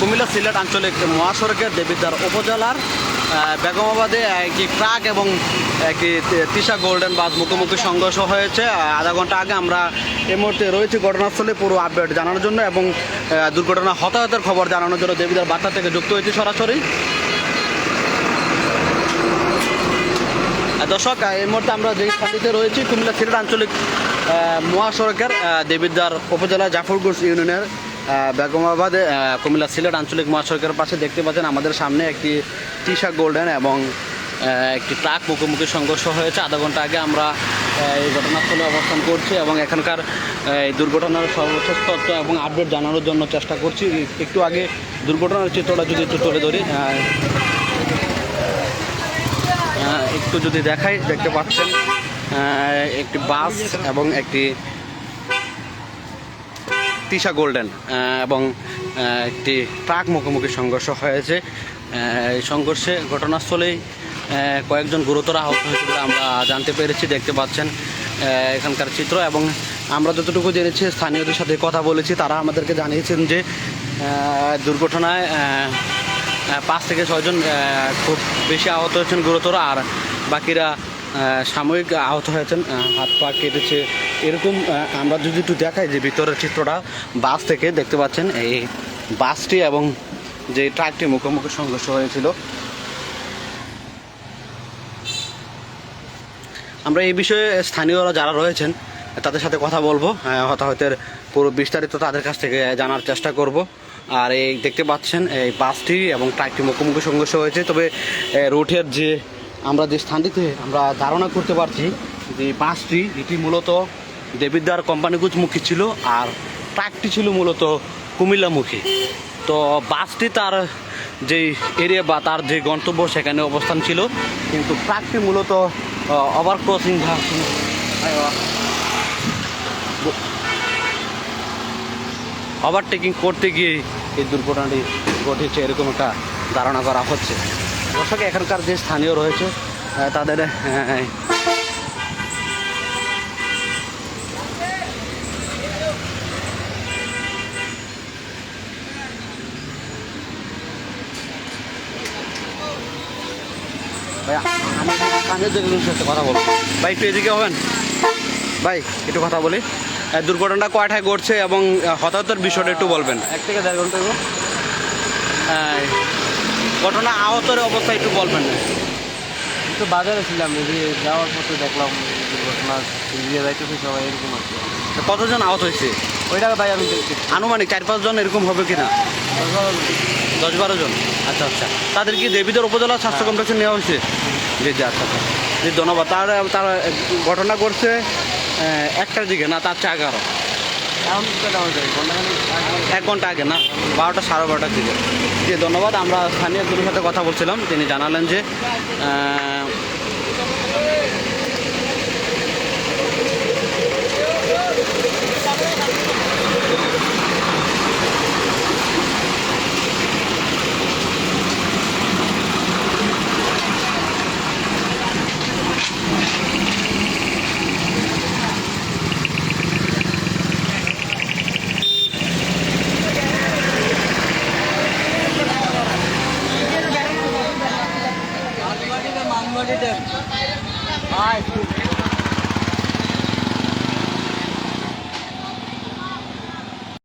কুমিল্লা সিলেট আঞ্চলিক মহাসড়কের দেবিদ্বার উপজেলার বেগমাবাদে একটি ট্রাক এবং একটি তিশা গোল্ডেন বাস মুখোমুখি সংঘর্ষ হয়েছে। আধা ঘণ্টা আগে আমরা এই মুহূর্তে রয়েছি ঘটনাস্থলে পুরো আপডেট জানানোর জন্য এবং দুর্ঘটনা হতাহতের খবর জানানোর জন্য দেবিদার বার্তা থেকে যুক্ত হয়েছি সরাসরি। দর্শক এই মুহূর্তে আমরা যে স্থানটিতে রয়েছি, কুমিল্লা সিলেট আঞ্চলিক মহাসড়কের দেবিদ্বার উপজেলা জাফরগঞ্জ ইউনিয়নের বেগমাবাদে কুমিল্লা সিলেট আঞ্চলিক মহাসড়কের পাশে দেখতে পাচ্ছেন আমাদের সামনে একটি টিশা গোল্ডেন এবং একটি ট্রাক মুখোমুখি সংঘর্ষ হয়েছে। আধা ঘণ্টা আগে আমরা এই ঘটনাস্থলে অবস্থান করছি এবং এখানকার এই দুর্ঘটনার সর্বশেষ তথ্য এবং আপডেট জানানোর জন্য চেষ্টা করছি। একটু আগে দুর্ঘটনার চিত্রটা যদি একটু তুলে ধরি একটু যদি দেখাই, দেখতে পাচ্ছেন একটি বাস এবং একটি তিশা গোল্ডেন এবং একটি ট্রাক মুখোমুখি সংঘর্ষ হয়েছে। এই সংঘর্ষে ঘটনাস্থলেই কয়েকজন গুরুতর আহত হয়েছে বলে আমরা জানতে পেরেছি, দেখতে পাচ্ছেন এখানকার চিত্র। এবং আমরা যতটুকু জেনেছি, স্থানীয়দের সাথে কথা বলেছি, তারা আমাদেরকে জানিয়েছেন যে দুর্ঘটনায় পাঁচ থেকে ছয়জন খুব বেশি আহত হয়েছেন গুরুতর, আর বাকিরা সাময়িক আহত হয়েছেন হাত পা কেটেছে। এরকম আমরা যদি একটু দেখাই যে ভিতরের চিত্রটা বাস থেকে দেখতে পাচ্ছেন এই বাসটি এবং যে ট্রাকটি মুখোমুখি সংঘর্ষ হয়েছিল। আমরা এই বিষয়ে স্থানীয়রা যারা রয়েছেন তাদের সাথে কথা বলব হতাহতের পুরো বিস্তারিত তাদের কাছ থেকে জানার চেষ্টা করব। আর এই দেখতে পাচ্ছেন এই বাসটি এবং ট্রাকটি মুখোমুখি সংঘর্ষ হয়েছে। তবে এ, রুটের যে আমরা যে স্থানটিতে আমরা ধারণা করতে পারছি যে বাসটি এটি মূলত দেবিদ্বার কোম্পানিগুজমুখী ছিল আর ট্রাকটি ছিল মূলত কুমিল্লামুখী তো বাসটি তার যে এরিয়া বা তার যে গন্তব্য সেখানে অবস্থান ছিল। কিন্তু ট্রাকটি মূলত ওভার ক্রসিং ওভারটেকিং করতে গিয়ে এই দুর্ঘটনাটি ঘটেছে, এরকম একটা ধারণা করা হচ্ছে। দর্শক এখানকার যে স্থানীয় রয়েছে তাদের কানের সাথে কথা বলব। ভাই একটু এদিকে হবেন? ভাই একটু কথা বলি। দুর্ঘটনাটা কয়টায় ঘটছে এবং হতাহতের বিষয়টা একটু বলবেন। এক থেকে দেড় ঘণ্টা ঘটনা আহতের অবস্থা একটু বলবেন। একটু বাজারে ছিলাম যে যাওয়ার পথে দেখলাম দুর্ঘটনা দিয়ে যাইতেছে সবাই এরকম আছে তো কতজন আহত হয়েছে? ওইটা ভাই আমি দেখছি। আনুমানিক চার পাঁচজন এরকম হবে কিনা? দশ বারো জন। আচ্ছা আচ্ছা। তাদের কি দেবীদের উপজেলা স্বাস্থ্য কমপ্লেক্সে নেওয়া হয়েছে? জি জি আচ্ছা আচ্ছা। জি ধন্যবাদ। তার তার ঘটনা ঘটছে আহ, একটার দিকে না তার চেয়ে এগারো। এক ঘণ্টা আগে না? বারোটা, সাড়ে বারোটার দিকে। জি, ধন্যবাদ। আমরা স্থানীয় একজনের সাথে কথা বলছিলাম। তিনি জানালেন যে Bye.